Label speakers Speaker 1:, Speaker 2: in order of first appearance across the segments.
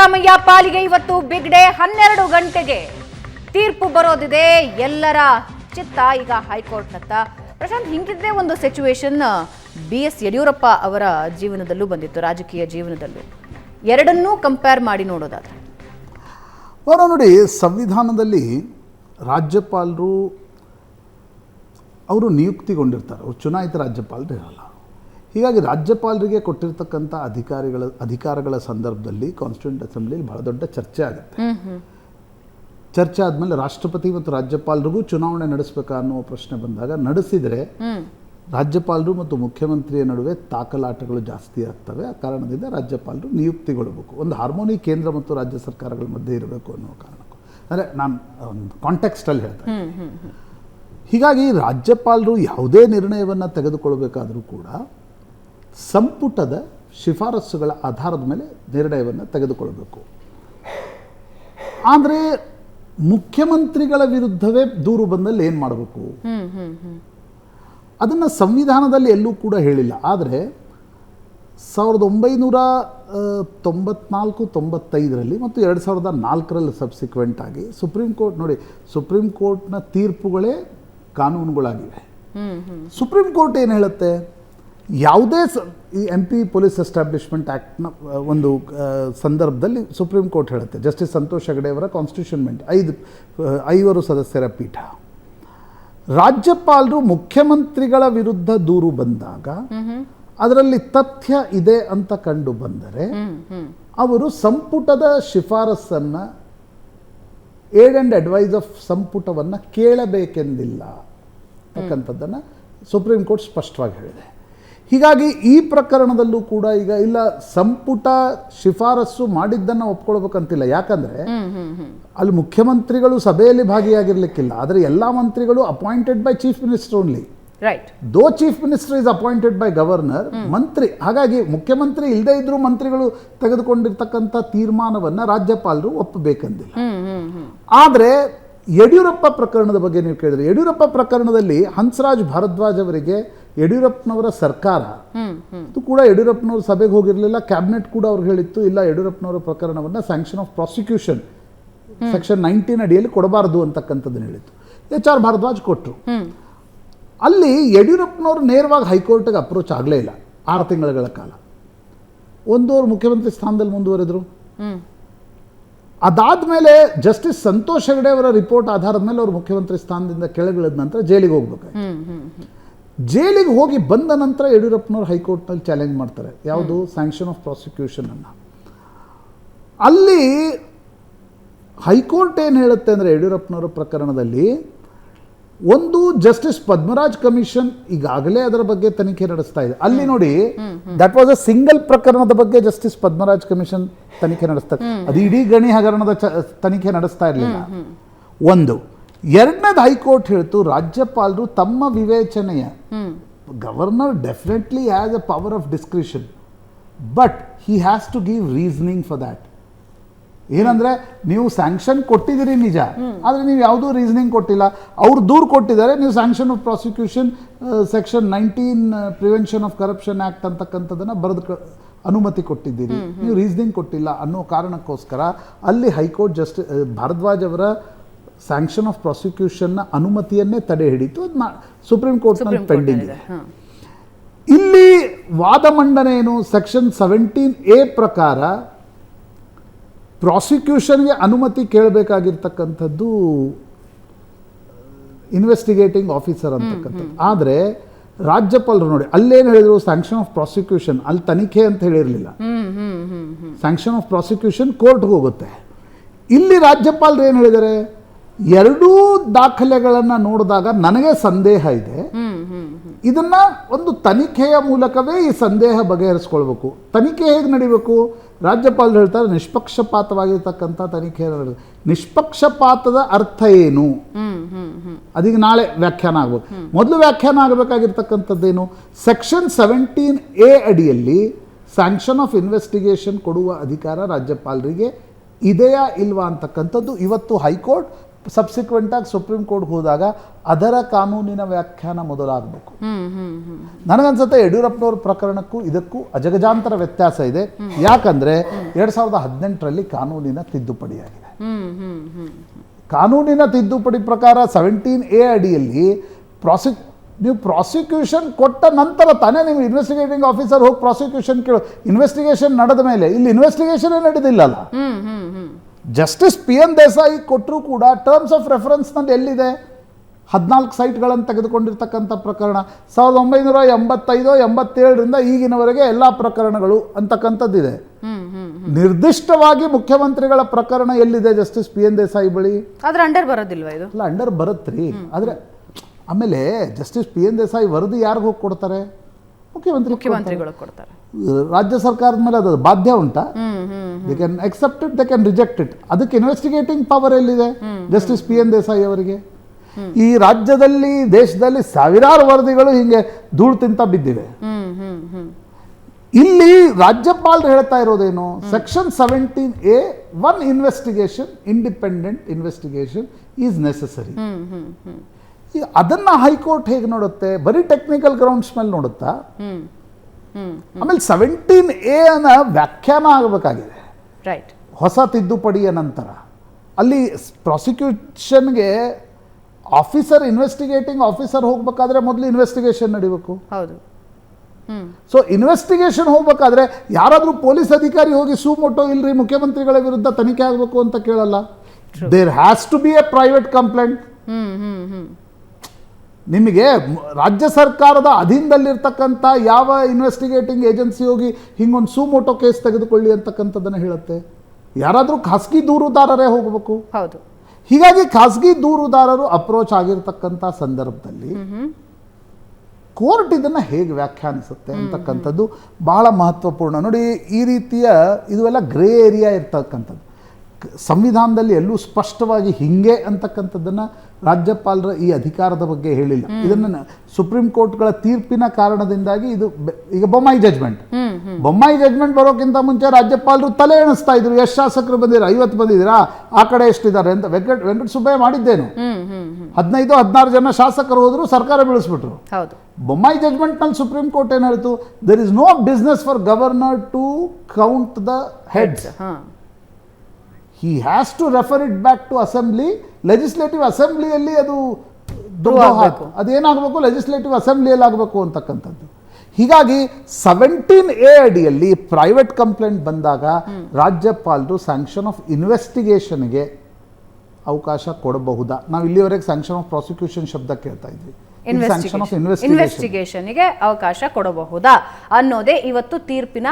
Speaker 1: ಸಿದ್ದರಾಮಯ್ಯ ಪಾಲಿಗೆ ಇವತ್ತು big day ಹನ್ನೆರಡು ಗಂಟೆಗೆ. ತೀರ್ಪು ಬರೋದಿದೆ, ಎಲ್ಲರ ಚಿತ್ತ ಈಗ ಹೈಕೋರ್ಟ್ನತ್ತ. ಪ್ರಶಾಂತ್ ಹಿಂಗಿದ್ದೇ ಒಂದು ಸಿಚುವೇಶನ್ ಬಿ ಎಸ್ ಯಡಿಯೂರಪ್ಪ ಅವರ ಜೀವನದಲ್ಲೂ ಬಂದಿತ್ತು, ರಾಜಕೀಯ ಜೀವನದಲ್ಲೂ. ಎರಡನ್ನೂ ಕಂಪೇರ್ ಮಾಡಿ ನೋಡೋದಾದ್ರೆ.
Speaker 2: ಅವರ ನೋಡಿ, ಸಂವಿಧಾನದಲ್ಲಿ ರಾಜ್ಯಪಾಲರು, ಅವರು ನಿಯುಕ್ತಿಗೊಂಡಿರ್ತಾರೆ, ಅವರು ಚುನಾಯಿತ ರಾಜ್ಯಪಾಲರು ಇರಲ್ಲ. ಹೀಗಾಗಿ ರಾಜ್ಯಪಾಲರಿಗೆ ಕೊಟ್ಟಿರ್ತಕ್ಕಂಥ ಅಧಿಕಾರಿಗಳ ಅಧಿಕಾರಗಳ ಸಂದರ್ಭದಲ್ಲಿ ಕಾನ್ಸ್ಟಿಟ್ಯೂಂಟ್ ಅಸೆಂಬ್ಲಿಯಲ್ಲಿ ಬಹಳ ದೊಡ್ಡ ಚರ್ಚೆ ಆಗುತ್ತೆ. ಚರ್ಚೆ ಆದಮೇಲೆ ರಾಷ್ಟ್ರಪತಿ ಮತ್ತು ರಾಜ್ಯಪಾಲರಿಗೂ ಚುನಾವಣೆ ನಡೆಸಬೇಕಾ ಅನ್ನೋ ಪ್ರಶ್ನೆ ಬಂದಾಗ ನಡೆಸಿದರೆ ರಾಜ್ಯಪಾಲರು ಮತ್ತು ಮುಖ್ಯಮಂತ್ರಿಯ ನಡುವೆ ತಾಕಲಾಟಗಳು ಜಾಸ್ತಿ ಆಗ್ತವೆ. ಆ ಕಾರಣದಿಂದ ರಾಜ್ಯಪಾಲರು ನಿಯುಕ್ತಿಗೊಳ್ಳಬೇಕು ಒಂದು ಹಾರ್ಮೋನಿ ಕೇಂದ್ರ ಮತ್ತು ರಾಜ್ಯ ಸರ್ಕಾರಗಳ ಮಧ್ಯೆ ಇರಬೇಕು ಅನ್ನೋ ಕಾರಣಕ್ಕೂ. ಅಂದರೆ ನಾನು ಒಂದು ಕಾಂಟೆಕ್ಸ್ಟಲ್ಲಿ ಹೇಳ್ತೇನೆ. ಹೀಗಾಗಿ ರಾಜ್ಯಪಾಲರು ಯಾವುದೇ ನಿರ್ಣಯವನ್ನು ತೆಗೆದುಕೊಳ್ಬೇಕಾದರೂ ಕೂಡ ಸಂಪುಟದ ಶಿಫಾರಸ್ಸುಗಳ ಆಧಾರದ ಮೇಲೆ ನಿರ್ಣಯವನ್ನು ತೆಗೆದುಕೊಳ್ಬೇಕು ಆದರೆ ಮುಖ್ಯಮಂತ್ರಿಗಳ ವಿರುದ್ಧವೇ ದೂರು ಬಂದಲ್ಲಿ ಏನು ಮಾಡಬೇಕು? ಅದನ್ನು ಸಂವಿಧಾನದಲ್ಲಿ ಎಲ್ಲೂ ಕೂಡ ಹೇಳಿಲ್ಲ. ಆದರೆ ಸಾವಿರದ ಒಂಬೈನೂರ ತೊಂಬತ್ನಾಲ್ಕು ತೊಂಬತ್ತೈದರಲ್ಲಿ ಮತ್ತು ಎರಡು ಸಾವಿರದ ನಾಲ್ಕರಲ್ಲಿ ಸಬ್ಸಿಕ್ವೆಂಟ್ ಆಗಿ ಸುಪ್ರೀಂ ಕೋರ್ಟ್ ನೋಡಿ ಸುಪ್ರೀಂ ಕೋರ್ಟ್ನ ತೀರ್ಪುಗಳೇ ಕಾನೂನುಗಳಾಗಿವೆ. ಸುಪ್ರೀಂ ಕೋರ್ಟ್ ಏನು ಹೇಳುತ್ತೆ? ಯಾವುದೇ ಸ ಈ ಎಂ ಪಿ ಪೊಲೀಸ್ ಎಸ್ಟಾಬ್ಲಿಷ್ಮೆಂಟ್ ಆ್ಯಕ್ಟ್ನ ಒಂದು ಸಂದರ್ಭದಲ್ಲಿ ಸುಪ್ರೀಂ ಕೋರ್ಟ್ ಹೇಳುತ್ತೆ. ಜಸ್ಟಿಸ್ ಸಂತೋಷ್ ಹೆಗಡೆ ಅವರ ಕಾನ್ಸ್ಟಿಟ್ಯೂಷನ್ ಮೆಂಟ್ ಐದು ಐವರು ಸದಸ್ಯರ ಪೀಠ. ರಾಜ್ಯಪಾಲರು ಮುಖ್ಯಮಂತ್ರಿಗಳ ವಿರುದ್ಧ ದೂರು ಬಂದಾಗ ಅದರಲ್ಲಿ ತಥ್ಯ ಇದೆ ಅಂತ ಕಂಡು ಬಂದರೆ ಅವರು ಸಂಪುಟದ ಶಿಫಾರಸನ್ನು ಏಡ್ ಆ್ಯಂಡ್ ಅಡ್ವೈಸ್ ಆಫ್ ಸಂಪುಟವನ್ನು ಕೇಳಬೇಕೆಂದಿಲ್ಲ. ಅಂತಕ್ಕಂಥದ್ದನ್ನು ಸುಪ್ರೀಂ ಕೋರ್ಟ್ ಸ್ಪಷ್ಟವಾಗಿ ಹೇಳಿದೆ. ಹೀಗಾಗಿ ಈ ಪ್ರಕರಣದಲ್ಲೂ ಕೂಡ ಈಗ ಇಲ್ಲ ಸಂಪುಟ ಶಿಫಾರಸ್ಸು ಮಾಡಿದ್ದನ್ನು ಒಪ್ಕೊಳ್ಬೇಕಂತಿಲ್ಲ. ಯಾಕಂದ್ರೆ ಅಲ್ಲಿ ಮುಖ್ಯಮಂತ್ರಿಗಳು ಸಭೆಯಲ್ಲಿ ಭಾಗಿಯಾಗಿರ್ಲಿಕ್ಕಿಲ್ಲ. ಆದರೆ ಎಲ್ಲ ಮಂತ್ರಿಗಳು appointed by chief minister only
Speaker 1: right
Speaker 2: though chief minister is appointed by governor ಮಂತ್ರಿ ಹಾಗಾಗಿ ಮುಖ್ಯಮಂತ್ರಿ ಇಲ್ಲದೇ ಇದ್ರೂ ಮಂತ್ರಿಗಳು ತೆಗೆದುಕೊಂಡಿರ್ತಕ್ಕಂಥ ತೀರ್ಮಾನವನ್ನು ರಾಜ್ಯಪಾಲರು ಒಪ್ಪಬೇಕಂದಿಲ್ಲ. ಆದರೆ ಯಡಿಯೂರಪ್ಪ ಪ್ರಕರಣದ ಬಗ್ಗೆ ನೀವು ಕೇಳಿದ್ರೆ ಯಡಿಯೂರಪ್ಪ ಪ್ರಕರಣದಲ್ಲಿ ಹಂಸರಾಜ್ ಭಾರದ್ವಾಜ್ ಅವರಿಗೆ ಯಡಿಯೂರಪ್ಪನವರ ಸರ್ಕಾರ ಇದು ಕೂಡ ಯಡಿಯೂರಪ್ಪನವ್ರ ಸಭೆಗೆ ಹೋಗಿರಲಿಲ್ಲ. ಕ್ಯಾಬಿನೆಟ್ ಕೂಡ ಅವ್ರು ಹೇಳಿತ್ತು ಇಲ್ಲ ಯಡಿಯೂರಪ್ಪನವರ ಪ್ರಕರಣವನ್ನ sanction of prosecution section nineteen ಅಡಿಯಲ್ಲಿ ಕೊಡಬಾರದು ಅಂತಕ್ಕಂಥದ್ದನ್ನು ಹೇಳಿತ್ತು. ಎಚ್ ಆರ್ ಭಾರದ್ವಾಜ್ ಕೊಟ್ಟರು ಅಲ್ಲಿ ಯಡಿಯೂರಪ್ಪನವರು ನೇರವಾಗಿ ಹೈಕೋರ್ಟ್ಗೆ ಅಪ್ರೋಚ್ ಆಗಲೇ ಇಲ್ಲ ಆರು ತಿಂಗಳ ಕಾಲ. ಒಂದು ಅವರು ಮುಖ್ಯಮಂತ್ರಿ ಸ್ಥಾನದಲ್ಲಿ ಮುಂದುವರೆದರು. ಅದಾದಮೇಲೆ ಜಸ್ಟಿಸ್ ಸಂತೋಷ್ ಹೆಗಡೆ ಅವರ ರಿಪೋರ್ಟ್ ಆಧಾರದ ಮೇಲೆ ಅವರು ಮುಖ್ಯಮಂತ್ರಿ ಸ್ಥಾನದಿಂದ ಕೆಳಗಿಳಿದ ನಂತರ ಜೈಲಿಗೆ ಹೋಗ್ಬೇಕಾಯ್ತು. ಜೈಲಿಗೆ ಹೋಗಿ ಬಂದ ನಂತರ ಯಡಿಯೂರಪ್ಪನವರು ಹೈಕೋರ್ಟ್ನಲ್ಲಿ ಚಾಲೆಂಜ್ ಮಾಡ್ತಾರೆ. ಯಾವುದು? ಸ್ಯಾಂಕ್ಷನ್ ಆಫ್ ಪ್ರಾಸಿಕ್ಯೂಷನ್ ಅನ್ನು. ಅಲ್ಲಿ ಹೈಕೋರ್ಟ್ ಏನು ಹೇಳುತ್ತೆ ಅಂದರೆ ಯಡಿಯೂರಪ್ಪನವರ ಪ್ರಕರಣದಲ್ಲಿ ಒಂದು ಜಸ್ಟಿಸ್ ಪದ್ಮರಾಜ್ ಕಮಿಷನ್ ಈಗಾಗಲೇ ಅದರ ಬಗ್ಗೆ ತನಿಖೆ ನಡೆಸ್ತಾ ಇದೆ. ಅಲ್ಲಿ ನೋಡಿ ದಟ್ ವಾಸ್ ಅ ಸಿಂಗಲ್ ಪ್ರಕರಣದ ಬಗ್ಗೆ ಜಸ್ಟಿಸ್ ಪದ್ಮರಾಜ್ ಕಮಿಷನ್ ತನಿಖೆ ನಡೆಸ್ತಾ ಅದು ಇಡೀ ಗಣಿ ಹಗರಣದ ತನಿಖೆ ನಡೆಸ್ತಾ ಇರಲಿಲ್ಲ. ಒಂದು ಎರಡನೇದು ಹೈಕೋರ್ಟ್ ಹೇಳ್ತು ರಾಜ್ಯಪಾಲರು ತಮ್ಮ ವಿವೇಚನೆಯ governor definitely has a power of discretion but he has to give reasoning for that. ಏನಂದ್ರೆ ನೀವು ಸ್ಯಾಂಕ್ಷನ್ ಕೊಟ್ಟಿದ್ದೀರಿ ನಿಜ ಆದರೆ ನೀವು ಯಾವುದೂ ರೀಸನಿಂಗ್ ಕೊಟ್ಟಿಲ್ಲ. ಅವ್ರು ದೂರು ಕೊಟ್ಟಿದ್ದಾರೆ ನೀವು sanction of prosecution section nineteen prevention of corruption act ಅಂತಕ್ಕಂಥದ್ದನ್ನು ಬರೆದು ಅನುಮತಿ ಕೊಟ್ಟಿದ್ದೀರಿ. ನೀವು ರೀಸನಿಂಗ್ ಕೊಟ್ಟಿಲ್ಲ ಅನ್ನೋ ಕಾರಣಕ್ಕೋಸ್ಕರ ಅಲ್ಲಿ ಹೈಕೋರ್ಟ್ ಜಸ್ಟಿಸ್ ಭಾರದ್ವಾಜ್ ಅವರ ಸ್ಯಾಂಕ್ಷನ್ ಆಫ್ ಪ್ರಾಸಿಕ್ಯೂಷನ್ನ ಅನುಮತಿಯನ್ನೇ ತಡೆ ಹಿಡಿತು ಅದು ಸುಪ್ರೀಂ ಕೋರ್ಟ್ನಲ್ಲಿ ಪೆಂಡಿಂಗ್ ಇದೆ. ಇಲ್ಲಿ ವಾದ ಮಂಡನೆ ಏನು ಸೆಕ್ಷನ್ ಸೆವೆಂಟೀನ್ ಎ ಪ್ರಕಾರ ಪ್ರಾಸಿಕ್ಯೂಷನ್ಗೆ ಅನುಮತಿ ಕೇಳಬೇಕಾಗಿರ್ತಕ್ಕಂಥದ್ದು ಇನ್ವೆಸ್ಟಿಗೇಟಿಂಗ್ ಆಫೀಸರ್ ಅಂತಕ್ಕಂಥದ್ದು. ಆದರೆ ರಾಜ್ಯಪಾಲರು ನೋಡಿ ಅಲ್ಲೇನು ಹೇಳಿದ್ರು ಸ್ಯಾಂಕ್ಷನ್ ಆಫ್ ಪ್ರಾಸಿಕ್ಯೂಷನ್ ಅಲ್ಲಿ ತನಿಖೆ ಅಂತ ಹೇಳಿರಲಿಲ್ಲ. ಸ್ಯಾಂಕ್ಷನ್ ಆಫ್ ಪ್ರಾಸಿಕ್ಯೂಷನ್ ಕೋರ್ಟ್ಗೆ ಹೋಗುತ್ತೆ. ಇಲ್ಲಿ ರಾಜ್ಯಪಾಲರು ಏನು ಹೇಳಿದ್ದಾರೆ? ಎರಡೂ ದಾಖಲೆಗಳನ್ನು ನೋಡಿದಾಗ ನನಗೆ ಸಂದೇಹ ಇದೆ. ಇದನ್ನ ಒಂದು ತನಿಖೆಯ ಮೂಲಕವೇ ಈ ಸಂದೇಹ ಬಗೆಹರಿಸ್ಕೊಳ್ಬೇಕು. ತನಿಖೆ ಹೇಗೆ ನಡಿಬೇಕು? ರಾಜ್ಯಪಾಲರು ಹೇಳ್ತಾರೆ ನಿಷ್ಪಕ್ಷಪಾತವಾಗಿರ್ತಕ್ಕಂಥ ತನಿಖೆ ನಿಷ್ಪಕ್ಷಪಾತದ ಅರ್ಥ ಏನು? ಅದೀಗ ನಾಳೆ ವ್ಯಾಖ್ಯಾನ ಆಗ್ಬೇಕು ಮೊದಲು ವ್ಯಾಖ್ಯಾನ ಆಗಬೇಕಾಗಿರ್ತಕ್ಕಂಥದ್ದೇನು? ಸೆಕ್ಷನ್ ಸೆವೆಂಟೀನ್ ಎ ಅಡಿಯಲ್ಲಿ ಸ್ಯಾಂಕ್ಷನ್ ಆಫ್ ಇನ್ವೆಸ್ಟಿಗೇಷನ್ ಕೊಡುವ ಅಧಿಕಾರ ರಾಜ್ಯಪಾಲರಿಗೆ ಇದೆಯಾ ಇಲ್ವಾ ಅಂತಕ್ಕಂಥದ್ದು ಇವತ್ತು ಹೈಕೋರ್ಟ್ ಸಬ್ಸಿಕ್ವೆಂಟ್ ಆಗಿ ಸುಪ್ರೀಂ ಕೋರ್ಟ್ ಹೋದಾಗ ಅದರ ಕಾನೂನಿನ ವ್ಯಾಖ್ಯಾನ ಮೊದಲಾಗಬೇಕು. ನನಗನ್ಸುತ್ತೆ ಯಡಿಯೂರಪ್ಪನವ್ರ ಪ್ರಕರಣಕ್ಕೂ ಇದಕ್ಕೂ ಅಜಗಜಾಂತರ ವ್ಯತ್ಯಾಸ ಇದೆ. ಯಾಕಂದ್ರೆ ಎರಡ್ ಸಾವಿರದ ಹದಿನೆಂಟರಲ್ಲಿ ಕಾನೂನಿನ ತಿದ್ದುಪಡಿಯಾಗಿದೆ ಕಾನೂನಿನ ತಿದ್ದುಪಡಿ ಪ್ರಕಾರ ಸೆವೆಂಟೀನ್ ಎ ಅಡಿಯಲ್ಲಿ ಪ್ರಾಸಿಕ್ ನೀವು ಪ್ರಾಸಿಕ್ಯೂಷನ್ ಕೊಟ್ಟ ನಂತರ ತಾನೇ ನೀವು ಇನ್ವೆಸ್ಟಿಗೇಟಿಂಗ್ ಆಫೀಸರ್ ಹೋಗಿ ಪ್ರಾಸಿಕ್ಯೂಷನ್ ಕೇಳೋ. ಇನ್ವೆಸ್ಟಿಗೇಷನ್ ನಡೆದ ಮೇಲೆ ಇಲ್ಲಿ ಇನ್ವೆಸ್ಟಿಗೇಷನ್ ನಡೆದಿಲ್ಲಲ್ಲ? ಜಸ್ಟಿಸ್ ಪಿ ಎನ್ ದೇಸಾಯಿ ಕೊಟ್ಟರೂ ಕೂಡ ಟರ್ಮ್ಸ್ ಆಫ್ ರೆಫರೆನ್ಸ್ನಲ್ಲಿ ಎಲ್ಲಿದೆ? ಹದಿನಾಲ್ಕು ಸೈಟ್ಗಳನ್ನು ತೆಗೆದುಕೊಂಡಿರ್ತಕ್ಕಂಥ ಪ್ರಕರಣ. ಸಾವಿರದ ಒಂಬೈನೂರ ಎಂಬತ್ತೈದು ಎಂಬತ್ತೇಳರಿಂದ ಈಗಿನವರೆಗೆ ಎಲ್ಲ ಪ್ರಕರಣಗಳು ಅಂತಕ್ಕಂಥದ್ದಿದೆ. ನಿರ್ದಿಷ್ಟವಾಗಿ ಮುಖ್ಯಮಂತ್ರಿಗಳ ಪ್ರಕರಣ ಎಲ್ಲಿದೆ ಜಸ್ಟಿಸ್ ಪಿ ಎನ್ ದೇಸಾಯಿ ಬಳಿ?
Speaker 1: ಅದ್ರ ಅಂಡರ್ ಬರೋದಿಲ್ವಾ ಇದು?
Speaker 2: ಇಲ್ಲ ಅಂಡರ್ ಬರುತ್ತ್ರಿ ಆದರೆ ಆಮೇಲೆ ಜಸ್ಟಿಸ್ ಪಿ ಎನ್ ದೇಸಾಯಿ ವರದಿ ಯಾರಿಗೆ ಹೋಗಿ ಕೊಡ್ತಾರೆ? ಮುಖ್ಯಮಂತ್ರಿ
Speaker 1: ಮುಖ್ಯಮಂತ್ರಿಗಳು ಕೊಡ್ತಾರೆ.
Speaker 2: ರಾಜ್ಯ ಸರ್ಕಾರದ ಮೇಲೆ ಅದು ಬಾಧ್ಯ ಉಂಟಾ? They can accept it they can reject it ಅದಕ್ಕೆ ಇನ್ವೆಸ್ಟಿಗೇಟಿಂಗ್ ಪವರ್ ಎಲ್ಲಿದೆ? ಜಸ್ಟಿಸ್ ಪಿ ಎನ್ ದೇಸಾಯಿ ಅವರಿಗೆ. ಈ ರಾಜ್ಯದಲ್ಲಿ ದೇಶದಲ್ಲಿ ಸಾವಿರಾರು ವರದಿಗಳು ಹಿಂಗೆ ಧೂಳು ತಿಂತ ಬಿದ್ದಿವೆ. ಇಲ್ಲಿ ರಾಜ್ಯಪಾಲರು ಹೇಳ್ತಾ ಇರೋದೇನು? Section seventeen A one investigation independent investigation is necessary ಈಗ ಅದನ್ನ ಹೈಕೋರ್ಟ್ ಹೇಗೆ ನೋಡುತ್ತೆ? ಬರೀ ಟೆಕ್ನಿಕಲ್ ಗ್ರೌಂಡ್ಸ್ ಮೇಲೆ ನೋಡುತ್ತಾ? ಆಮೇಲೆ ಸೆವೆಂಟೀನ್ ಎ ಅನ್ನ ವ್ಯಾಖ್ಯಾನ ಆಗಬೇಕಾಗಿದೆ.
Speaker 1: ರೈಟ್
Speaker 2: ಹೊಸ ತಿದ್ದುಪಡಿಯ ನಂತರ. ಅಲ್ಲಿ ಪ್ರಾಸಿಕ್ಯೂಷನ್ಗೆ ಆಫೀಸರ್ ಇನ್ವೆಸ್ಟಿಗೇಟಿಂಗ್ ಆಫೀಸರ್ ಹೋಗ್ಬೇಕಾದ್ರೆ ಮೊದಲು ಇನ್ವೆಸ್ಟಿಗೇಷನ್ ನಡಿಬೇಕು.
Speaker 1: ಹೌದು.
Speaker 2: ಸೊ ಇನ್ವೆಸ್ಟಿಗೇಷನ್ ಹೋಗ್ಬೇಕಾದ್ರೆ ಯಾರಾದರೂ ಪೊಲೀಸ್ ಅಧಿಕಾರಿ ಹೋಗಿ ಸುಮೋಟೋ ಇಲ್ರಿ ಮುಖ್ಯಮಂತ್ರಿಗಳ ವಿರುದ್ಧ ತನಿಖೆ ಆಗಬೇಕು ಅಂತ ಕೇಳಲ್ಲ. There has to be a private complaint ನಿಮಗೆ ರಾಜ್ಯ ಸರ್ಕಾರದ ಅಧೀನದಲ್ಲಿರ್ತಕ್ಕಂಥ ಯಾವ ಇನ್ವೆಸ್ಟಿಗೇಟಿಂಗ್ ಏಜೆನ್ಸಿ ಹೋಗಿ ಹಿಂಗೊಂದು ಸುಮೋಟೋ ಕೇಸ್ ತೆಗೆದುಕೊಳ್ಳಿ ಅಂತಕ್ಕಂಥದ್ದನ್ನು ಹೇಳುತ್ತೆ? ಯಾರಾದರೂ ಖಾಸಗಿ ದೂರುದಾರರೇ ಹೋಗಬೇಕು.
Speaker 1: ಹೌದು.
Speaker 2: ಹೀಗಾಗಿ ಖಾಸಗಿ ದೂರುದಾರರು ಅಪ್ರೋಚ್ ಆಗಿರ್ತಕ್ಕಂಥ ಸಂದರ್ಭದಲ್ಲಿ ಕೋರ್ಟ್ ಇದನ್ನು ಹೇಗೆ ವ್ಯಾಖ್ಯಾನಿಸುತ್ತೆ ಅಂತಕ್ಕಂಥದ್ದು ಬಹಳ ಮಹತ್ವಪೂರ್ಣ. ನೋಡಿ ಈ ರೀತಿಯ ಇದುವೆಲ್ಲ ಗ್ರೇ ಏರಿಯಾ ಇರ್ತಕ್ಕಂಥದ್ದು. ಸಂವಿಧಾನದಲ್ಲಿ ಎಲ್ಲೂ ಸ್ಪಷ್ಟವಾಗಿ ಹಿಂಗೆ ಅಂತಕ್ಕಂಥದ್ದನ್ನು ರಾಜ್ಯಪಾಲರ ಈ ಅಧಿಕಾರದ ಬಗ್ಗೆ ಹೇಳಿಲ್ಲ. ಇದನ್ನು ಸುಪ್ರೀಂ ಕೋರ್ಟ್ಗಳ ತೀರ್ಪಿನ ಕಾರಣದಿಂದಾಗಿ ಇದು ಈಗ ಬೊಮ್ಮಾಯಿ ಜಜ್ಮೆಂಟ್ ಬೊಮ್ಮಾಯಿ ಜಜ್ಮೆಂಟ್ ಬರೋಕ್ಕಿಂತ ಮುಂಚೆ ರಾಜ್ಯಪಾಲರು ತಲೆ ಎಣಿಸ್ತಾ ಇದ್ರು ಎಷ್ಟು ಶಾಸಕರು ಬಂದಿರ? ಐವತ್ತು ಬಂದಿದ್ದೀರಾ? ಆ ಕಡೆ ಎಷ್ಟಿದ್ದಾರೆ? ಅಂತ ವೆಂಕಟ ವೆಂಕಟ ಸುಬ್ಬಯ್ಯ ಮಾಡಿದ್ದೇನು. ಹದಿನೈದು ಹದಿನಾರು ಜನ ಶಾಸಕರು ಹೋದ್ರು ಸರ್ಕಾರ ಬೀಳಿಸ್ಬಿಟ್ರು. ಬೊಮ್ಮಾಯಿ ಜಜ್ಮೆಂಟ್ನಲ್ಲಿ ಸುಪ್ರೀಂ ಕೋರ್ಟ್ ಏನು ಹೇಳ್ತು? There is no business for governor to count the heads
Speaker 1: ah
Speaker 2: has to refer it back to assembly legislative ಅಸೆಂಬ್ಲಿಯಲ್ಲಿ ಅದು. ಅದೇನಾಗಬೇಕು ಲೆಜಿಸ್ಲೇಟಿವ್ ಅಸೆಂಬ್ಲಿಯಲ್ಲಿ ಆಗಬೇಕು ಅಂತಕ್ಕಂಥದ್ದು. ಹೀಗಾಗಿ ಸೆವೆಂಟೀನ್ ಎ ಅಡಿಯಲ್ಲಿ ಪ್ರೈವೇಟ್ ಕಂಪ್ಲೇಂಟ್ ಬಂದಾಗ ರಾಜ್ಯಪಾಲರು ಸ್ಯಾಂಕ್ಷನ್ ಆಫ್ ಇನ್ವೆಸ್ಟಿಗೇಷನ್ಗೆ ಅವಕಾಶ ಕೊಡಬಹುದಾ? ನಾವು ಇಲ್ಲಿವರೆಗೆ ಸ್ಯಾಂಕ್ಷನ್ ಆಫ್ ಪ್ರಾಸಿಕ್ಯೂಷನ್ ಶಬ್ದ ಕೇಳ್ತಾ ಇದ್ವಿ.
Speaker 1: ಇನ್ವೆಸ್ಟಿಗೇಷನ್ಗೆ ಅವಕಾಶ ಕೊಡಬಹುದಾ ಅನ್ನೋದೇ ಇವತ್ತು ತೀರ್ಪಿನ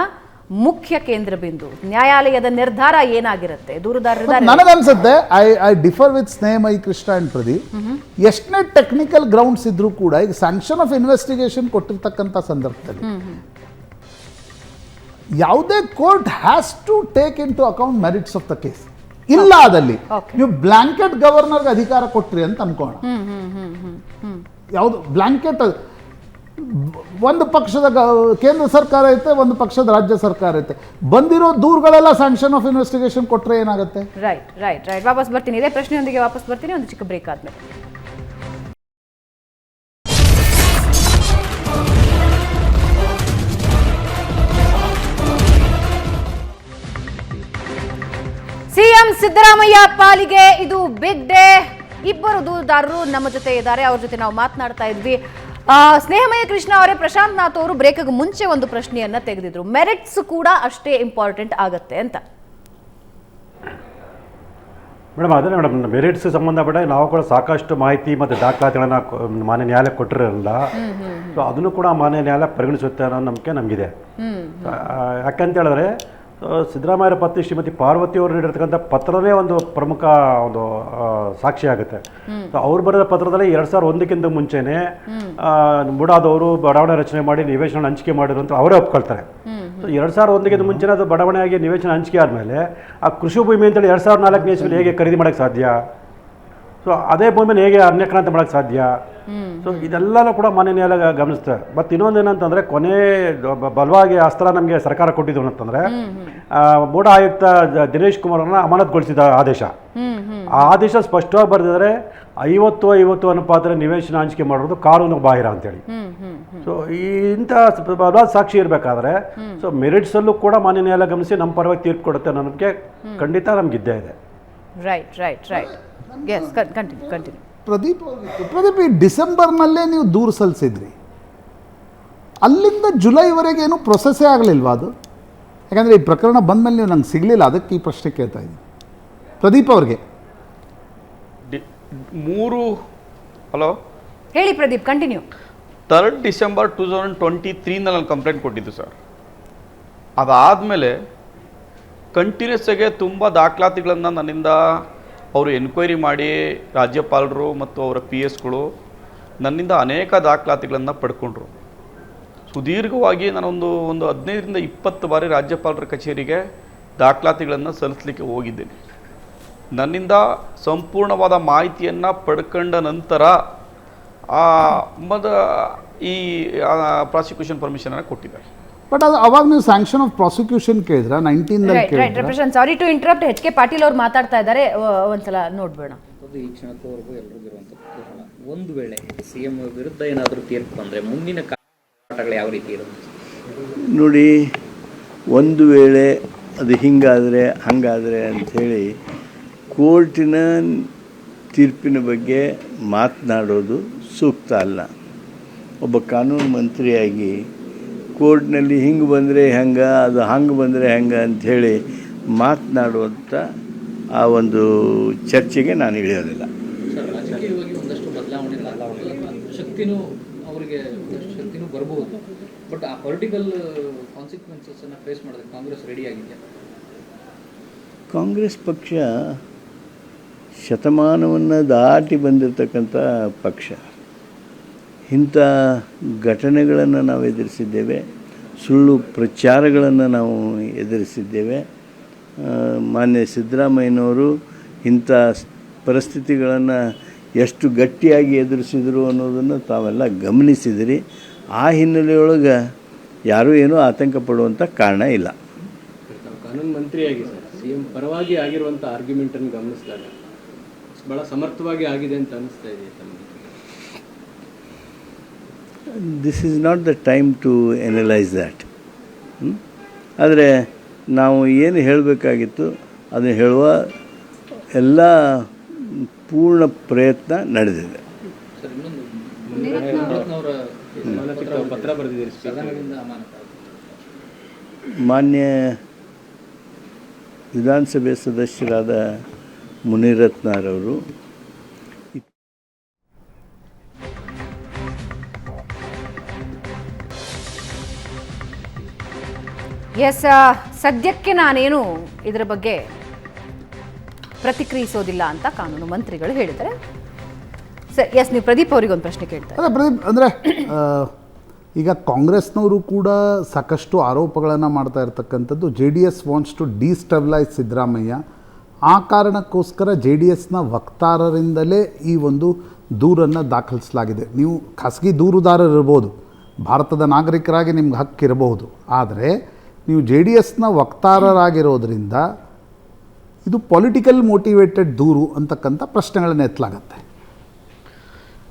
Speaker 1: ಮುಖ್ಯ ಕೇಂದ್ರ ಬಿಂದು. ನ್ಯಾಯಾಲಯದ ನಿರ್ಧಾರ ಏನಾಗಿರುತ್ತೆ?
Speaker 2: ನನಗನ್ಸುತ್ತೆ I I differ with Snehamayi Krishna and Pradeep ಎಷ್ಟನೇ ಟೆಕ್ನಿಕಲ್ ಗ್ರೌಂಡ್ಸ್ ಇದ್ರು ಕೂಡ ಈಗ ಸ್ಯಾಂಕ್ಷನ್ ಆಫ್ ಇನ್ವೆಸ್ಟಿಗೇಷನ್ ಕೊಟ್ಟಿರ್ತಕ್ಕಂಥ ಸಂದರ್ಭದಲ್ಲಿ ಯಾವುದೇ court has to take into account merits of the case ಇಲ್ಲ ಅದಲ್ಲಿ. ನೀವು ಬ್ಲಾಂಕೆಟ್ ಗವರ್ನರ್ಗೆ ಅಧಿಕಾರ ಕೊಟ್ರಿ ಅಂತ ಅನ್ಕೋಣ. ಯಾವುದು? ಬ್ಲಾಂಕೆಟ್ ಒಂದು ಪಕ್ಷದ ಕೇಂದ್ರ ಸರ್ಕಾರ ಐತೆ, ಒಂದು ಪಕ್ಷದ ರಾಜ್ಯ ಸರ್ಕಾರ ಐತೆ. ಬಂದಿರೋ ದೂರುಗಳೆಲ್ಲ ಸ್ಯಾಂಕ್ಷನ್ ಆಫ್ ಇನ್ವೆಸ್ಟಿಗೇಷನ್ ಕೊಟ್ಟರೆ ಏನಾಗುತ್ತೆ?
Speaker 1: ರೈಟ್ ರೈಟ್ ರೈಟ್ ವಾಪಸ್ ಬರ್ತೀನಿ. ಇದೇ ಪ್ರಶ್ನೆಯೊಂದಿಗೆ ವಾಪಸ್ ಬರ್ತೀನಿ. ಒಂದು ಚಿಕ್ಕ ಬ್ರೇಕ್ ಆದ್ಮೇಲೆ. ಸಿಎಂ ಸಿದ್ದರಾಮಯ್ಯ ಪಾಲಿಗೆ ಇದು ಬಿಗ್ ಡೇ ಇಬ್ಬರು ದೂರುದಾರರು ನಮ್ಮ ಜೊತೆ ಇದ್ದಾರೆ. ಅವ್ರ ಜೊತೆ ನಾವು ಮಾತನಾಡ್ತಾ ಇದ್ವಿ. ಸ್ನೇಹಮಯ ಕೃಷ್ಣ ಅವರೇ ಪ್ರಶಾಂತ್ ನಾಥ್ ಅವರು ಬ್ರೇಕ್ಗೆ ಮುಂಚೆ ಒಂದು ಪ್ರಶ್ನೆಯನ್ನ ತೆಗೆದಿದ್ರು. ಮೆರಿಟ್ಸ್ ಕೂಡ ಅಷ್ಟೇ ಇಂಪಾರ್ಟೆಂಟ್ ಆಗತ್ತೆ ಅಂತ.
Speaker 3: ಮೇಡಮ್ ಅದೇ ಮೇಡಮ್ ಮೆರಿಟ್ಸ್ ಸಂಬಂಧಪಟ್ಟ ನಾವು ಕೂಡ ಸಾಕಷ್ಟು ಮಾಹಿತಿ ಮತ್ತು ದಾಖಲಾತಿಗಳನ್ನ ಮಾನ್ಯ ನ್ಯಾಯಾಲಯ ಕೊಟ್ಟಿರಲ್ಲ ಸೊ ಅದನ್ನು ಕೂಡ ಮಾನ್ಯ ನ್ಯಾಯಾಲಯ ಪರಿಗಣಿಸುತ್ತೆ ಅನ್ನೋ ನಂಬಿಕೆ ನಮಗಿದೆ. ಯಾಕಂತ ಹೇಳಿದ್ರೆ ಸಿದ್ದರಾಮಯ್ಯರ ಪತ್ನಿ ಶ್ರೀಮತಿ ಪಾರ್ವತಿ ಅವರು ನೀಡಿರ್ತಕ್ಕಂಥ ಪತ್ರವೇ ಒಂದು ಪ್ರಮುಖ ಒಂದು ಸಾಕ್ಷಿ ಆಗುತ್ತೆ. ಅವ್ರು ಬರೆದ ಪತ್ರದಲ್ಲಿ ಎರಡು ಸಾವಿರದ ಒಂದಕ್ಕಿಂತ ಮುಂಚೆನೆ ಮೂಡಾದವರು ಬುಡಾದವರು ಬಡಾವಣೆ ರಚನೆ ಮಾಡಿ ನಿವೇಶನ ಹಂಚಿಕೆ ಮಾಡಿದ್ರು ಅಂತ ಅವರೇ ಒಪ್ಕೊಳ್ತಾರೆ. ಎರಡ್ ಸಾವಿರದ ಒಂದಕ್ಕಿಂತ ಮುಂಚೆನೇ ಅದು ಬಡಾವಣೆಯಾಗಿ ನಿವೇಶನ ಹಂಚಿಕೆ ಆದಮೇಲೆ ಆ ಕೃಷಿ ಭೂಮಿ ಅಂತೇಳಿ ಎರಡು ಸಾವಿರದ ನಾಲ್ಕನೇ ಇಸ್ವಿಲಿ ಹೇಗೆ ಖರೀದಿ ಮಾಡೋಕ್ಕೆ ಸಾಧ್ಯ? ಸೊ ಅದೇ ಭೂಮಿನ ಹೇಗೆ ಅನ್ಯಕ್ರಾಂತಿ ಮಾಡೋಕ್ಕೆ ಸಾಧ್ಯ? ಸೊ ಇದೆಲ್ಲನೂ ಕೂಡ ಮನೆ ನ್ಯಾಯಾಲಯ ಗಮನಿಸ್ತಾರೆ ಮತ್ತು ಇನ್ನೊಂದು ಏನಂತಂದರೆ ಕೊನೆ ಬಲವಾಗಿ ಅಸ್ತ್ರ ನಮಗೆ ಸರ್ಕಾರ ಕೊಟ್ಟಿದ್ದು ಅಂತಂದರೆ ಮೂಢ ಆಯುಕ್ತ ದಿನೇಶ್ ಕುಮಾರನ್ನ ಅಮಾನತ್ಗೊಳಿಸಿದ ಆದೇಶ. ಆ ಆದೇಶ ಸ್ಪಷ್ಟವಾಗಿ ಬರೆದಿದ್ರೆ ಐವತ್ತು ಐವತ್ತು ಅನುಪಾತ ನಿವೇಶನ ಹಂಚಿಕೆ ಮಾಡೋದು ಕಾನೂನು ಬಾಹಿರ ಅಂತೇಳಿ. ಸೊ ಈ ಇಂಥ ಬಲವಾದ ಸಾಕ್ಷಿ ಇರಬೇಕಾದ್ರೆ ಸೊ ಮೆರಿಟ್ಸಲ್ಲೂ ಕೂಡ ಮಾನ್ಯ ನ್ಯಾಯಾಲಯ ಗಮನಿಸಿ ನಮ್ಮ ಪರವಾಗಿ ತೀರ್ಪು ಕೊಡುತ್ತೆ ನನಗೆ ಖಂಡಿತ ನಮಗಿದ್ದೇ ಇದೆ.
Speaker 1: Right right right yes continue continue
Speaker 2: Pradeep. Pradeep ಈ ಡಿಸೆಂಬರ್ನಲ್ಲೇ ನೀವು ದೂರು ಸಲ್ಲಿಸಿದ್ರಿ. ಅಲ್ಲಿಂದ ಜುಲೈವರೆಗೆ ಏನು ಪ್ರೊಸೆಸ್ಸೇ ಆಗಲಿಲ್ವಾ ಅದು? ಯಾಕಂದರೆ ಈ ಪ್ರಕರಣ ಬಂದ ಮೇಲೆ ನೀವು ನಂಗೆ ಸಿಗಲಿಲ್ಲ ಅದಕ್ಕೆ ಈ ಪ್ರಶ್ನೆ ಕೇಳ್ತಾ ಇದ್ದೀನಿ. ಪ್ರದೀಪ್ ಅವ್ರಿಗೆ.
Speaker 4: ಮೂರು ಹಲೋ?
Speaker 1: ಹೇಳಿ Pradeep continue
Speaker 4: third December two thousand twenty ತ್ರೀನಲ್ಲಿ ನಾನು ಕಂಪ್ಲೇಂಟ್ ಕೊಟ್ಟಿದ್ದು ಸರ್ ಅದಾದಮೇಲೆ ಕಂಟಿನ್ಯೂಸ್ ಆಗಿ ತುಂಬ ದಾಖಲಾತಿಗಳನ್ನು ನನ್ನಿಂದ ಅವರು ಎನ್ಕ್ವೈರಿ ಮಾಡಿ ರಾಜ್ಯಪಾಲರು ಮತ್ತು ಅವರ ಪಿ ಎಸ್ಗಳು ನನ್ನಿಂದ ಅನೇಕ ದಾಖಲಾತಿಗಳನ್ನು ಪಡ್ಕೊಂಡ್ರು. ಸುದೀರ್ಘವಾಗಿ ನಾನೊಂದು ಒಂದು ಹದಿನೈದರಿಂದ ಇಪ್ಪತ್ತು ಬಾರಿ ರಾಜ್ಯಪಾಲರ ಕಚೇರಿಗೆ ದಾಖಲಾತಿಗಳನ್ನು ಸಲ್ಲಿಸಲಿಕ್ಕೆ ಹೋಗಿದ್ದೇನೆ. ನನ್ನಿಂದ ಸಂಪೂರ್ಣವಾದ ಮಾಹಿತಿಯನ್ನು ಪಡ್ಕೊಂಡ ನಂತರ ಆ ಮದ ಈ ಪ್ರಾಸಿಕ್ಯೂಷನ್ ಪರ್ಮಿಷನನ್ನು ಕೊಟ್ಟಿದ್ದಾರೆ.
Speaker 2: ಬಟ್ ಅದು ಅವಾಗ ನೀವು ಸ್ಯಾಂಕ್ಷನ್ ಆಫ್ ಪ್ರಾಸಿಕ್ಯೂಷನ್ ಕೇಳಿದ್ರೆ?
Speaker 1: Nineteen sorry to interrupt H K Patil ಅವ್ರು ಮಾತಾಡ್ತಾ ಇದ್ದಾರೆ ಒಂದ್ಸಲ ನೋಡ್ಬೇಡ.
Speaker 5: ಈ ಕ್ಷಣಕ್ಕವರೆಗೂ ಎಲ್ರಿಗೂ ಇರುವಂಥ ಕುತೂಹಲ ಒಂದು ವೇಳೆ ಸಿ ಎಂ ವಿರುದ್ಧ ಏನಾದರೂ ತೀರ್ಪು ಬಂದರೆ ಮುಂದಿನ ಕಾಟಗಳು ಯಾವ ರೀತಿ ಇರುತ್ತೆ?
Speaker 6: ನೋಡಿ ಒಂದು ವೇಳೆ ಅದು ಹಿಂಗಾದರೆ ಹಂಗಾದರೆ ಅಂಥೇಳಿ ಕೋರ್ಟಿನ ತೀರ್ಪಿನ ಬಗ್ಗೆ ಮಾತನಾಡೋದು ಸೂಕ್ತ ಅಲ್ಲ. ಒಬ್ಬ ಕಾನೂನು ಮಂತ್ರಿಯಾಗಿ ಕೋರ್ಟ್ನಲ್ಲಿ ಹಿಂಗೆ ಬಂದರೆ ಹೆಂಗೆ ಅದು ಹಂಗೆ ಬಂದರೆ ಹೆಂಗೆ ಅಂಥೇಳಿ ಮಾತನಾಡುವಂಥ ಆ ಒಂದು ಚರ್ಚೆಗೆ ನಾನು ಇಳಿಯೋದಿಲ್ಲ.
Speaker 5: ಕಾಂಗ್ರೆಸ್
Speaker 6: ಪಕ್ಷ ಶತಮಾನವನ್ನು ದಾಟಿ ಬಂದಿರತಕ್ಕಂಥ ಪಕ್ಷ. ಇಂಥ ಘಟನೆಗಳನ್ನು ನಾವು ಎದುರಿಸಿದ್ದೇವೆ, ಸುಳ್ಳು ಪ್ರಚಾರಗಳನ್ನು ನಾವು ಎದುರಿಸಿದ್ದೇವೆ. ಮಾನ್ಯ ಸಿದ್ದರಾಮಯ್ಯನವರು ಇಂಥ ಪರಿಸ್ಥಿತಿಗಳನ್ನು ಎಷ್ಟು ಗಟ್ಟಿಯಾಗಿ ಎದುರಿಸಿದರು ಅನ್ನೋದನ್ನು ತಾವೆಲ್ಲ ಗಮನಿಸಿದಿರಿ. ಆ ಹಿನ್ನೆಲೆಯೊಳಗೆ ಯಾರೂ ಏನೂ ಆತಂಕ ಪಡುವಂಥ ಕಾರಣ ಇಲ್ಲ.
Speaker 7: ಕಾನೂನು ಮಂತ್ರಿಯಾಗಿ ಸರ್ ಸಿ ಎಂ ಪರವಾಗಿ ಆಗಿರುವಂಥ ಆರ್ಗ್ಯುಮೆಂಟನ್ನು ಗಮನಿಸಿದಾಗ, ಬಹಳ ಸಮರ್ಥವಾಗಿ ಆಗಿದೆ ಅಂತ ಅನ್ನಿಸ್ತಾ ಇದೆ ತಮಗೆ.
Speaker 6: This is not the time to analyse that ಆದರೆ ನಾವು ಏನು ಹೇಳಬೇಕಾಗಿತ್ತು ಅದನ್ನು ಹೇಳುವ ಎಲ್ಲ ಪೂರ್ಣ ಪ್ರಯತ್ನ ನಡೆದಿದೆ. ಮಾನ್ಯ ವಿಧಾನಸಭೆ ಸದಸ್ಯರಾದ ಮುನಿರತ್ನರವರು
Speaker 1: ಎಸ್ ಸದ್ಯಕ್ಕೆ ನಾನೇನು ಇದರ ಬಗ್ಗೆ ಪ್ರತಿಕ್ರಿಯಿಸೋದಿಲ್ಲ ಅಂತ ಕಾನೂನು ಮಂತ್ರಿಗಳು ಹೇಳಿದ್ದಾರೆ. ಸರ್ ಎಸ್ ನೀವು ಪ್ರದೀಪ್ ಅವರಿಗೆ ಒಂದು ಪ್ರಶ್ನೆ ಕೇಳ್ತಾರೆ
Speaker 2: ಪ್ರದೀಪ್, ಅಂದರೆ ಈಗ ಕಾಂಗ್ರೆಸ್ನವರು ಕೂಡ ಸಾಕಷ್ಟು ಆರೋಪಗಳನ್ನು ಮಾಡ್ತಾ ಇರ್ತಕ್ಕಂಥದ್ದು. J D S wants to destabilise Siddaramaiah. ಆ ಕಾರಣಕ್ಕೋಸ್ಕರ ಜೆ ಡಿ ಎಸ್ನ ವಕ್ತಾರರಿಂದಲೇ ಈ ಒಂದು ದೂರನ್ನು ದಾಖಲಿಸಲಾಗಿದೆ. ನೀವು ಖಾಸಗಿ ದೂರುದಾರರಿರ್ಬೋದು, ಭಾರತದ ನಾಗರಿಕರಾಗಿ ನಿಮ್ಗೆ ಹಕ್ಕಿರಬಹುದು. ಆದರೆ ನೀವು ಜೆ ಡಿ ಎಸ್ನ ವಕ್ತಾರರಾಗಿರೋದ್ರಿಂದ ಇದು ಪೊಲಿಟಿಕಲ್ ಮೋಟಿವೇಟೆಡ್ ದೂರು ಅಂತಕ್ಕಂಥ ಪ್ರಶ್ನೆಗಳನ್ನ ಎತ್ತಲಾಗತ್ತೆ.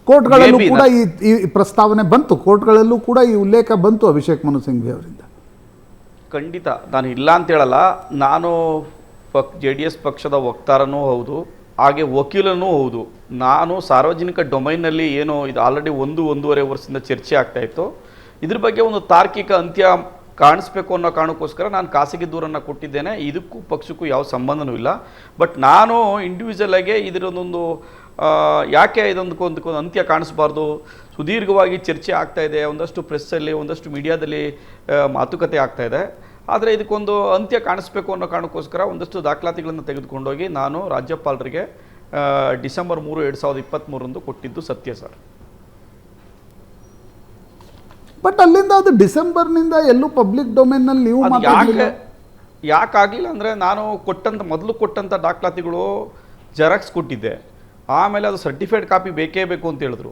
Speaker 2: ಕೋರ್ಟ್ಗಳಲ್ಲೂ ಕೂಡ ಈ ಈ ಪ್ರಸ್ತಾವನೆ ಬಂತು. ಕೋರ್ಟ್ಗಳಲ್ಲೂ ಕೂಡ ಈ ಉಲ್ಲೇಖ ಬಂತು ಅಭಿಷೇಕ್ ಮನು ಸಿಂಘ್ವಿ ಅವರಿಂದ.
Speaker 4: ಖಂಡಿತ. ನಾನು ಇಲ್ಲ ಅಂತ ಹೇಳಲ್ಲ. ನಾನು ಪಕ್ ಜೆ ಡಿ ಎಸ್ ಪಕ್ಷದ ವಕ್ತಾರನೂ ಹೌದು. ಹಾಗೆ ವಕೀಲನೂ ಹೌದು. ನಾನು ಸಾರ್ವಜನಿಕ ಡೊಮೈನಲ್ಲಿ ಏನು ಇದು ಆಲ್ರೆಡಿ ಒಂದು ಒಂದೂವರೆ ವರ್ಷದಿಂದ ಚರ್ಚೆ ಆಗ್ತಾ ಇತ್ತು. ಇದ್ರ ಬಗ್ಗೆ ಒಂದು ತಾರ್ಕಿಕ ಅಂತ್ಯ ಕಾಣಿಸ್ಬೇಕು ಅನ್ನೋ ಕಾರಣಕ್ಕೋಸ್ಕರ ನಾನು ಖಾಸಗಿ ದೂರನ್ನು ಕೊಟ್ಟಿದ್ದೇನೆ. ಇದಕ್ಕೂ ಪಕ್ಷಕ್ಕೂ ಯಾವ ಸಂಬಂಧನೂ ಇಲ್ಲ. ಬಟ್ ನಾನು ಇಂಡಿವಿಜುವಲ್ ಆಗಿ ಇದರದೊಂದು ಯಾಕೆ ಇದೊಂದು ಒಂದು ಒಂದು ಅಂತ್ಯ ಕಾಣಿಸ್ಬಾರ್ದು? ಸುದೀರ್ಘವಾಗಿ ಚರ್ಚೆ ಆಗ್ತಾ ಇದೆ. ಒಂದಷ್ಟು ಪ್ರೆಸ್ಸಲ್ಲಿ ಒಂದಷ್ಟು ಮೀಡಿಯಾದಲ್ಲಿ ಮಾತುಕತೆ ಆಗ್ತಾ ಇದೆ. ಆದರೆ ಇದಕ್ಕೊಂದು ಅಂತ್ಯ ಕಾಣಿಸ್ಬೇಕು ಅನ್ನೋ ಕಾರಣಕ್ಕೋಸ್ಕರ ಒಂದಷ್ಟು ದಾಖಲಾತಿಗಳನ್ನು ತೆಗೆದುಕೊಂಡೋಗಿ ನಾನು ರಾಜ್ಯಪಾಲರಿಗೆ ಡಿಸೆಂಬರ್ ಮೂರು, ಎರಡು ಸಾವಿರದ ಇಪ್ಪತ್ತ್ಮೂರಂದು ಕೊಟ್ಟಿದ್ದು ಸತ್ಯ ಸರ್.
Speaker 2: ಬಟ್ ಅಲ್ಲಿಂದ ಅದು ಡಿಸೆಂಬರ್ನಿಂದ ಎಲ್ಲೂ ಪಬ್ಲಿಕ್ ಡೊಮೇನ್ನಲ್ಲಿ ನೀವು ಮಾತಾಡಲಿಲ್ಲ
Speaker 4: ಯಾಕೆ ಯಾಕಾಗಲಿಲ್ಲ ಅಂದರೆ ನಾನು ಕೊಟ್ಟಂಥ ಮೊದಲು ಕೊಟ್ಟಂಥ ದಾಖಲಾತಿಗಳು ಜೆರಾಕ್ಸ್ ಕೊಟ್ಟಿದ್ದೆ. ಆಮೇಲೆ ಅದು ಸರ್ಟಿಫೈಡ್ ಕಾಪಿ ಬೇಕೇ ಬೇಕು ಅಂತ ಹೇಳಿದ್ರು.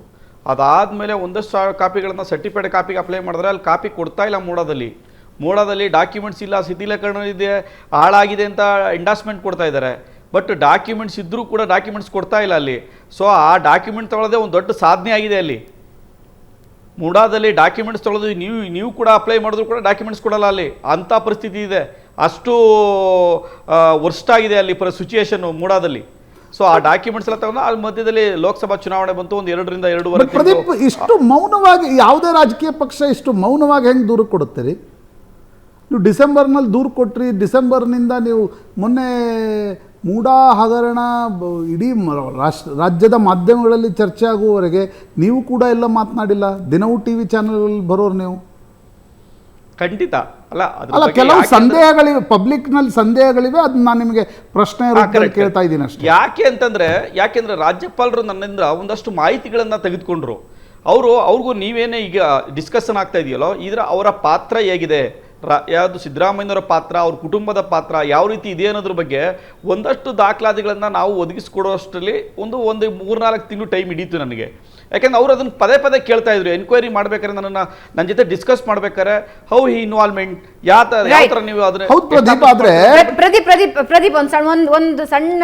Speaker 4: ಅದಾದಮೇಲೆ ಒಂದಷ್ಟು ಸಾವಿರ ಕಾಪಿಗಳನ್ನು ಸರ್ಟಿಫೈಡ್ ಕಾಪಿಗೆ ಅಪ್ಲೈ ಮಾಡಿದ್ರೆ ಅಲ್ಲಿ ಕಾಪಿ ಕೊಡ್ತಾ ಇಲ್ಲ ಮೂಡದಲ್ಲಿ. ಮೂಡದಲ್ಲಿ ಡಾಕ್ಯುಮೆಂಟ್ಸ್ ಇಲ್ಲ ಶಿಥಿಲೀಕರಣ ಇದೆ ಹಾಳಾಗಿದೆ ಅಂತ ಎಂಡಾಸ್ಮೆಂಟ್ ಕೊಡ್ತಾ ಇದ್ದಾರೆ. ಬಟ್ ಡಾಕ್ಯುಮೆಂಟ್ಸ್ ಇದ್ದರೂ ಕೂಡ ಡಾಕ್ಯುಮೆಂಟ್ಸ್ ಕೊಡ್ತಾ ಇಲ್ಲ ಅಲ್ಲಿ. ಸೊ ಆ ಡಾಕ್ಯುಮೆಂಟ್ ತಗೊಳ್ಳೋದೇ ಒಂದು ದೊಡ್ಡ ಸಾಧನೆ ಆಗಿದೆ ಅಲ್ಲಿ. ಮುಡಾದಲ್ಲಿ ಡಾಕ್ಯುಮೆಂಟ್ಸ್ ತೊಳೆದು ನೀವು ನೀವು ಕೂಡ ಅಪ್ಲೈ ಮಾಡಿದ್ರು ಕೂಡ ಡಾಕ್ಯುಮೆಂಟ್ಸ್ ಕೊಡಲ್ಲ ಅಲ್ಲಿ. ಅಂಥ ಪರಿಸ್ಥಿತಿ ಇದೆ. ಅಷ್ಟು ವರ್ಸ್ಟ್ ಆಗಿದೆ ಅಲ್ಲಿ ಪರ ಸಿಚುಯೇಷನ್ ಮೂಡಾದಲ್ಲಿ. ಸೊ ಆ ಡಾಕ್ಯುಮೆಂಟ್ಸ್ ಎಲ್ಲ ತಗೊಂಡು ಅಲ್ಲಿ ಮಧ್ಯದಲ್ಲಿ ಲೋಕಸಭಾ ಚುನಾವಣೆ ಬಂತು ಒಂದು ಎರಡರಿಂದ ಎರಡೂವರೆ
Speaker 2: ಪ್ರದೀಪ್ ಇಷ್ಟು ಮೌನವಾಗಿ ಯಾವುದೇ ರಾಜಕೀಯ ಪಕ್ಷ ಇಷ್ಟು ಮೌನವಾಗಿ ಹೆಂಗೆ ದೂರ ಕೊಡುತ್ತೀರಿ? ನೀವು ಡಿಸೆಂಬರ್ನಲ್ಲಿ ದೂರು ಕೊಟ್ರಿ ಡಿಸೆಂಬರ್ನಿಂದ ನೀವು ಮೊನ್ನೆ ಮೂಡಾ ಹಗರಣ ಇಡೀ ರಾಷ್ಟ್ರ ರಾಜ್ಯದ ಮಾಧ್ಯಮಗಳಲ್ಲಿ ಚರ್ಚೆ ಆಗುವವರೆಗೆ ನೀವು ಕೂಡ ಎಲ್ಲ ಮಾತನಾಡಿಲ್ಲ? ದಿನವೂ ಟಿ ವಿ ಚಾನಲ್ಗಳಲ್ಲಿ ಬರೋರು ನೀವು?
Speaker 4: ಖಂಡಿತ. ಅಲ್ಲ
Speaker 2: ಅಲ್ಲ ಕೆಲವು ಸಂದೇಹಗಳಿವೆ ಪಬ್ಲಿಕ್ನಲ್ಲಿ ಸಂದೇಹಗಳಿವೆ ಅದನ್ನ ನಾನು ನಿಮಗೆ ಪ್ರಶ್ನೆ ಕೇಳ್ತಾ ಇದ್ದೀನಿ ಅಷ್ಟೇ.
Speaker 4: ಯಾಕೆ ಅಂತಂದ್ರೆ ಯಾಕೆಂದರೆ ರಾಜ್ಯಪಾಲರು ನನ್ನಿಂದ ಒಂದಷ್ಟು ಮಾಹಿತಿಗಳನ್ನು ತೆಗೆದುಕೊಂಡ್ರು. ಅವರು ಅವ್ರಿಗೂ ನೀವೇನೇ ಈಗ ಡಿಸ್ಕಷನ್ ಆಗ್ತಾ ಇದೆಯಲ್ಲೋ ಇದರ ಅವರ ಪಾತ್ರ ಹೇಗಿದೆ? ಯಾವುದು ಸಿದ್ದರಾಮಯ್ಯನವರ ಪಾತ್ರ ಅವ್ರ ಕುಟುಂಬದ ಪಾತ್ರ ಯಾವ ರೀತಿ ಇದೆ ಅನ್ನೋದ್ರ ಬಗ್ಗೆ ಒಂದಷ್ಟು ದಾಖಲಾತಿಗಳನ್ನು ನಾವು ಒದಗಿಸ್ಕೊಡೋಷ್ಟರಲ್ಲಿ ಒಂದು ಒಂದು ಮೂರ್ನಾಲ್ಕು ತಿಂಗಳು ಟೈಮ್ ಹಿಡೀತು ನನಗೆ. ಯಾಕೆಂದ್ರೆ ಅವರು ಅದನ್ನು ಪದೇ ಪದೇ ಕೇಳ್ತಾ ಇದ್ರು ಎನ್ಕ್ವೈರಿ ಮಾಡ್ಬೇಕಾದ್ರೆ ನನ್ನನ್ನು ನನ್ನ ಜೊತೆ ಡಿಸ್ಕಸ್ ಮಾಡ್ಬೇಕಾದ್ರೆ ಹೌ ಹಿ ಇನ್ವಾಲ್ವ್ಮೆಂಟ್ ಯಾವ ಥರ ಯಾವ ಥರ ನೀವು ಅದನ್ನ
Speaker 2: ಹೌದು ಪ್ರದೀಪ್ ಆದ್ರೆ
Speaker 1: ಪ್ರದೀಪ್ ಪ್ರದೀಪ್ ಪ್ರದೀಪ್ ಒಂದ್ ಸಣ್ಣ ಒಂದ್ ಒಂದು ಸಣ್ಣ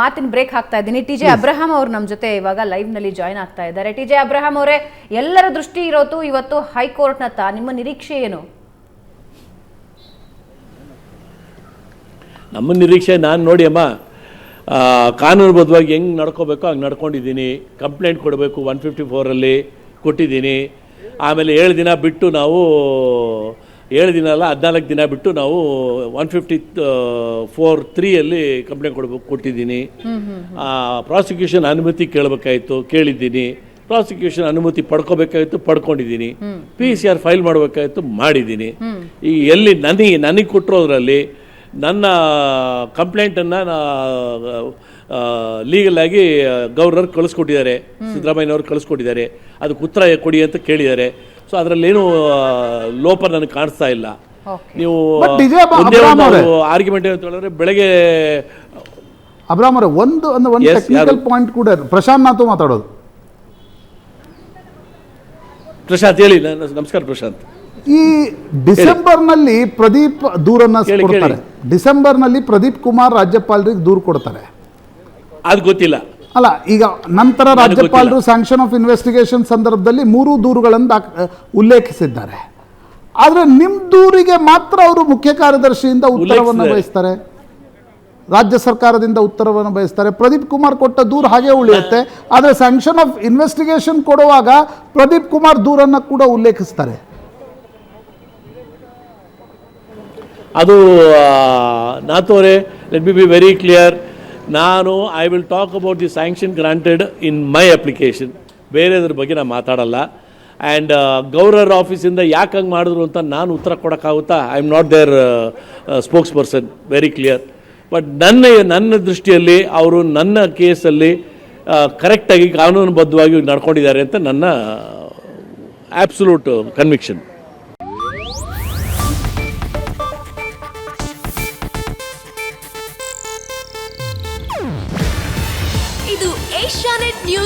Speaker 1: ಮಾತಿನ ಬ್ರೇಕ್ ಹಾಕ್ತಾ ಇದ್ದೀನಿ. ಟಿ ಜೆ ಅಬ್ರಹಾಂ ಅವ್ರು ನಮ್ಮ ಜೊತೆ ಇವಾಗ ಲೈವ್ನಲ್ಲಿ ಜಾಯ್ನ್ ಆಗ್ತಾ ಇದ್ದಾರೆ. ಟಿ ಜೆ ಅಬ್ರಹಾಂ ಅವರೇ ಎಲ್ಲರ ದೃಷ್ಟಿ ಇರೋದು ಇವತ್ತು ಹೈಕೋರ್ಟ್ನತ್ತ ನಿಮ್ಮ ನಿರೀಕ್ಷೆ ಏನು?
Speaker 8: ನಮ್ಮ ನಿರೀಕ್ಷೆ ನಾನು ನೋಡಿ ಅಮ್ಮ ಕಾನೂನುಬದ್ಧವಾಗಿ ಹೆಂಗೆ ನಡ್ಕೋಬೇಕೋ ಹಂಗೆ ನಡ್ಕೊಂಡಿದ್ದೀನಿ. ಕಂಪ್ಲೇಂಟ್ ಕೊಡಬೇಕು ಒನ್ ಫಿಫ್ಟಿ ಫೋರಲ್ಲಿ ಕೊಟ್ಟಿದ್ದೀನಿ. ಆಮೇಲೆ ಏಳು ದಿನ ಬಿಟ್ಟು ನಾವು ಏಳು ದಿನ ಅಲ್ಲ ಹದಿನಾಲ್ಕು ದಿನ ಬಿಟ್ಟು ನಾವು ಒನ್ ಫಿಫ್ಟಿ ಫೋರ್ ತ್ರೀಯಲ್ಲಿ ಕಂಪ್ಲೇಂಟ್ ಕೊಡಬೇಕು ಕೊಟ್ಟಿದ್ದೀನಿ. ಪ್ರಾಸಿಕ್ಯೂಷನ್ ಅನುಮತಿ ಕೇಳಬೇಕಾಯಿತು ಕೇಳಿದ್ದೀನಿ. ಪ್ರಾಸಿಕ್ಯೂಷನ್ ಅನುಮತಿ ಪಡ್ಕೋಬೇಕಾಗಿತ್ತು ಪಡ್ಕೊಂಡಿದ್ದೀನಿ. ಪಿ ಸಿ ಆರ್ ಫೈಲ್ ಮಾಡಬೇಕಾಗಿತ್ತು ಮಾಡಿದ್ದೀನಿ. ಈಗ ಎಲ್ಲಿ ನನಗೆ ನನಗೆ ಕೊಟ್ಟಿರೋದ್ರಲ್ಲಿ ನನ್ನ ಕಂಪ್ಲೇಂಟನ್ನು ಲೀಗಲ್ ಆಗಿ ಗವರ್ನರ್ ಕಳಿಸ್ಕೊಟ್ಟಿದ್ದಾರೆ ಸಿದ್ದರಾಮಯ್ಯನವ್ರು ಕಳಿಸ್ಕೊಟ್ಟಿದ್ದಾರೆ. ಅದಕ್ಕೆ ಉತ್ತರ ಕೊಡಿ ಅಂತ ಕೇಳಿದ್ದಾರೆ. ಸೊ ಅದರಲ್ಲೇನು ಲೋಪ ನನಗೆ ಕಾಣಿಸ್ತಾ ಇಲ್ಲ. ನೀವು ಆರ್ಗ್ಯುಮೆಂಟ್ ಅಂತ ಹೇಳಿದ್ರೆ ಬೆಳಗ್ಗೆ
Speaker 2: ಅಬ್ರಾಮ್ ಅವರೇ ಒಂದು ಒಂದು ಒಂದು ಟೆಕ್ನಿಕಲ್ ಪಾಯಿಂಟ್ ಕೂಡ. ಪ್ರಶಾಂತ್ ಮಾತು ಮಾತಾಡೋದು.
Speaker 8: ಪ್ರಶಾಂತ್ ಹೇಳಿ ನಮಸ್ಕಾರ ಪ್ರಶಾಂತ್.
Speaker 2: ಈ ಡಿಸೆಂಬರ್ನಲ್ಲಿ ಪ್ರದೀಪ್ ದೂರನ್ನ ಕೊಡ್ತಾರೆ. ಡಿಸೆಂಬರ್ ಡಿಸೆಂಬರ್ನಲ್ಲಿ ಪ್ರದೀಪ್ ಕುಮಾರ್ ರಾಜ್ಯಪಾಲರಿಗೆ ದೂರು ಕೊಡ್ತಾರೆ.
Speaker 8: ಅದು ಗೊತ್ತಿಲ್ಲ.
Speaker 2: ಅಲ್ಲ ಈಗ ನಂತರ ರಾಜ್ಯಪಾಲರು ಸ್ಯಾಂಕ್ಷನ್ ಆಫ್ ಇನ್ವೆಸ್ಟಿಗೇಷನ್ ಸಂದರ್ಭದಲ್ಲಿ ಮೂರು ದೂರುಗಳನ್ನು ಉಲ್ಲೇಖಿಸಿದ್ದಾರೆ. ಆದ್ರೆ ನಿಮ್ ದೂರಿಗೆ ಮಾತ್ರ ಅವರು ಮುಖ್ಯ ಕಾರ್ಯದರ್ಶಿಯಿಂದ ಉತ್ತರವನ್ನು. ಬಯಸ್ತಾರೆ. ರಾಜ್ಯ ಸರ್ಕಾರದಿಂದ ಉತ್ತರವನ್ನು ಬಯಸ್ತಾರೆ. ಪ್ರದೀಪ್ ಕುಮಾರ್ ಕೊಟ್ಟ ದೂರು ಹಾಗೆ ಉಳಿಯುತ್ತೆ. ಆದರೆ ಸ್ಯಾಂಕ್ಷನ್ ಆಫ್ ಇನ್ವೆಸ್ಟಿಗೇಷನ್ ಕೊಡುವಾಗ ಪ್ರದೀಪ್ ಕುಮಾರ್ ದೂರನ್ನು ಕೂಡ ಉಲ್ಲೇಖಿಸ್ತಾರೆ.
Speaker 8: ಅದು ನಾಥೋರೆ let be be very clear ನಾನು I will talk about the sanction granted in my application ಬೇರೆದ್ರ ಬಗ್ಗೆ ನಾನು ಮಾತಾಡಲ್ಲ. ಆ್ಯಂಡ್ ಗೌರರ್ ಆಫೀಸಿಂದ ಯಾಕೆ ಹಂಗೆ ಮಾಡಿದ್ರು ಅಂತ ನಾನು ಉತ್ತರ ಕೊಡೋಕ್ಕಾಗುತ್ತಾ? I am not their spokesperson very clear but ನನ್ನ ನನ್ನ ದೃಷ್ಟಿಯಲ್ಲಿ ಅವರು ನನ್ನ ಕೇಸಲ್ಲಿ ಕರೆಕ್ಟಾಗಿ ಕಾನೂನುಬದ್ಧವಾಗಿ ನಡ್ಕೊಂಡಿದ್ದಾರೆ ಅಂತ ನನ್ನ ಆ್ಯಬ್ಸುಲೂಟ್ ಕನ್ವಿಕ್ಷನ್